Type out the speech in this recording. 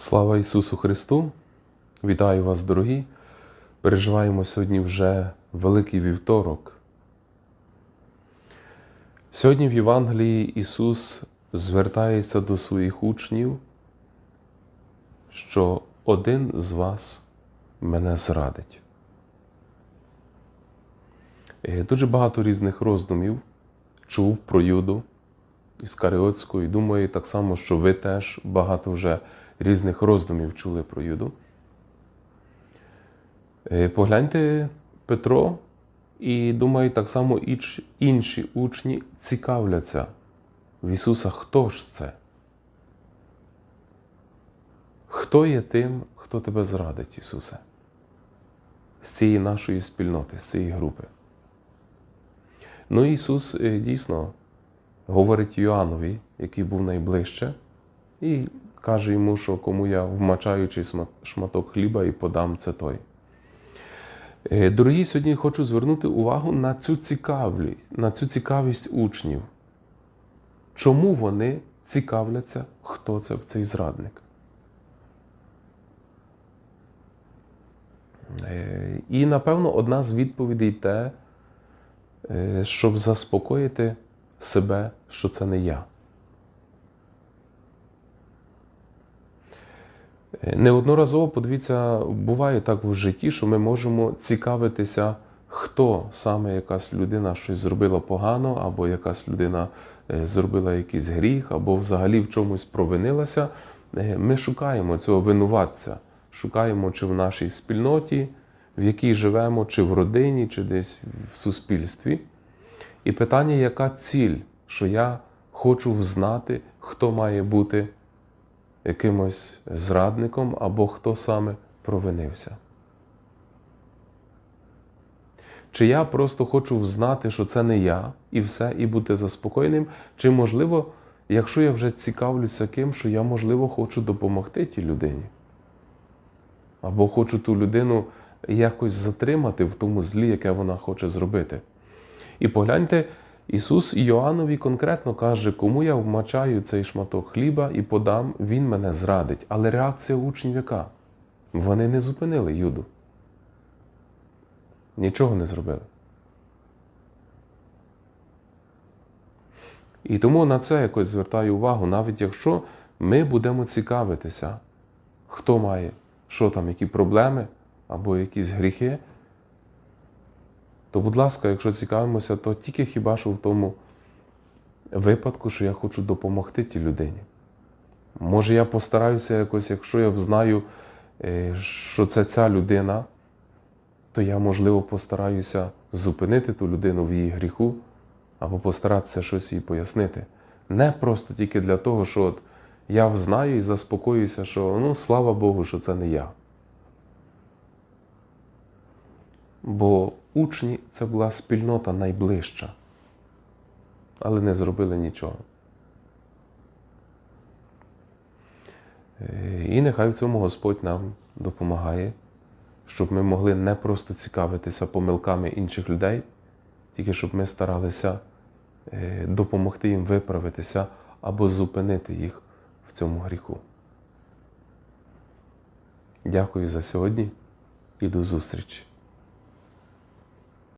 Слава Ісусу Христу! Вітаю вас, дорогі! Переживаємо сьогодні вже Великий вівторок. Сьогодні в Євангелії Ісус звертається до своїх учнів, що один з вас мене зрадить. Е, Дуже багато різних роздумів чув про Юду Іскаріотську, і думаю, так само, що ви теж багато вже різних роздумів чули про Юду. Е, Погляньте Петро, і думаю, так само іч- інші учні цікавляться в Ісуса, хто ж це? Хто є тим, хто тебе зрадить, Ісусе? З цієї нашої спільноти, з цієї групи. Ну, Ісус е, дійсно говорить Йоаннові, який був найближче, і каже йому, що кому я вмачаючий шматок хліба і подам це той. Е, Дорогі, сьогодні хочу звернути увагу на цю цікавість, на цю цікавість учнів. Чому вони цікавляться, хто це цей зрадник? Е, І, напевно, одна з відповідей те, е, щоб заспокоїти себе, що це не я. Неодноразово, подивіться, буває так в житті, що ми можемо цікавитися, хто саме якась людина щось зробила погано, або якась людина е, зробила якийсь гріх, або взагалі в чомусь провинилася. Е, Ми шукаємо цього винуватця, шукаємо чи в нашій спільноті, в якій живемо, чи в родині, чи десь в суспільстві. І питання, яка ціль, що я хочу взнати, хто має бути якимось зрадником або хто саме провинився. Чи я просто хочу взнати, що це не я, і все, і бути заспокоєним, чи, можливо, якщо я вже цікавлюся ким, що я, можливо, хочу допомогти тій людині, або хочу ту людину якось затримати в тому злі, яке вона хоче зробити. І погляньте, Ісус Іоаннові конкретно каже, кому я вмачаю цей шматок хліба і подам, він мене зрадить. Але реакція учнів яка? Вони не зупинили Юду. Нічого не зробили. І тому на це якось звертаю увагу, навіть якщо ми будемо цікавитися, хто має, що там, які проблеми або якісь гріхи, то, будь ласка, якщо цікавимося, то тільки хіба що в тому випадку, що я хочу допомогти тій людині. Може, я постараюся якось, якщо я взнаю, е, що це ця людина, то я, можливо, постараюся зупинити ту людину в її гріху або постаратися щось їй пояснити. Не просто тільки для того, що от я взнаю і заспокоюся, що ну, слава Богу, що це не я. Бо учні це була спільнота найближча, але не зробили нічого. Е, І нехай в цьому Господь нам допомагає, щоб ми могли не просто цікавитися помилками інших людей, тільки щоб ми старалися е, допомогти їм виправитися або зупинити їх в цьому гріху. Дякую за сьогодні і до зустрічі!